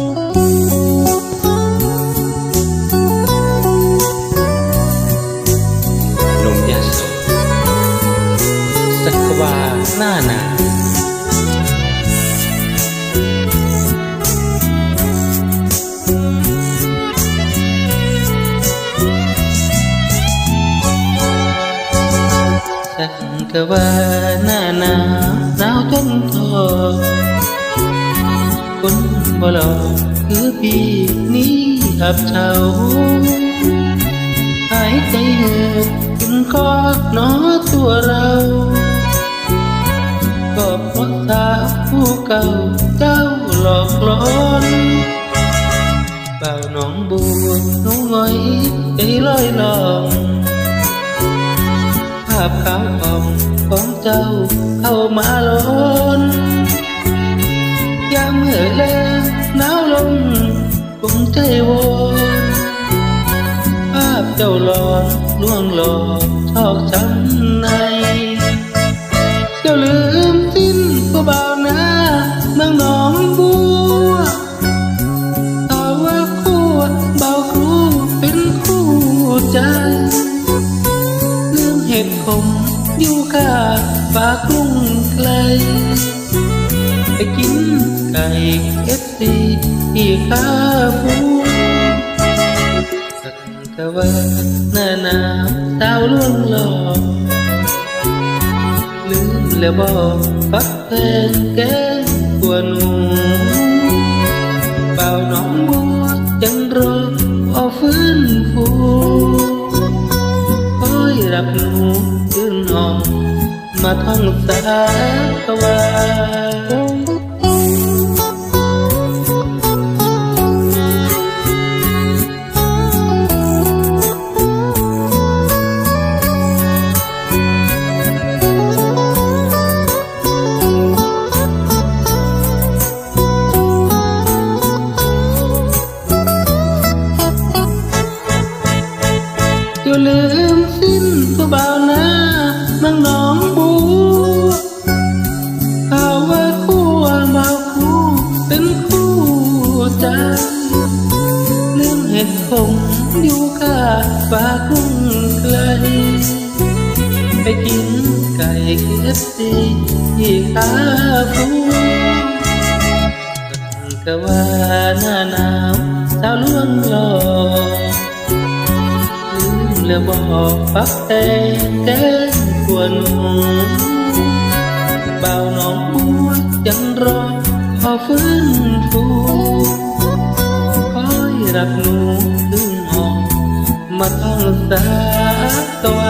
หนุ่มยโสสักวาหน้าหนาสักกะว่าหน้าหนาวหนาวจนทอ คนบ่หลอกคือพี่นี้อับเฉาหายใจเหือกถึงคอหนอตัวเราก็เพราะสาวผู้เก่าเจ้าหลอกหลอนเบาหนองบัวน้องง้อยใจลอยลองภาพขาวผ่องของเจ้าเข้ามาล้น อแลหนาวลงคงใจวนภาพเจ้าหลอนล่วงหลอกชอกช้ำใน เจ้าลืมสิ้นผู้บ่าวนาเมืองหนองบัวถ้าว่าคู่เบาครูเป็นคู่ใจลืมเหตุคมอยู่ข้าฟ้ากรุงไกล ไปกินไก่เอฟซีที่ข้าฟูสักกะว่าหน้าหนาวสาวล่วงหลอกลืมแล้วบอกฟักแพงแกงกว่าหนูเบาน้องบัวยังรอเอฟื้นฟูคอยรับหนูขึ้นห้องมาท่องสากวา ใจลืมเหตุคงอยู่ข้าฟ้ากรุงไกล ไปกินไก่เคฟซีที่ขาฟูกะว่าหน้าหนาวสาวล่วงหลอกลืมแล้วบอกปักแต่แก้งกวนห รับรู้ถึงออกมาต้องสาตัว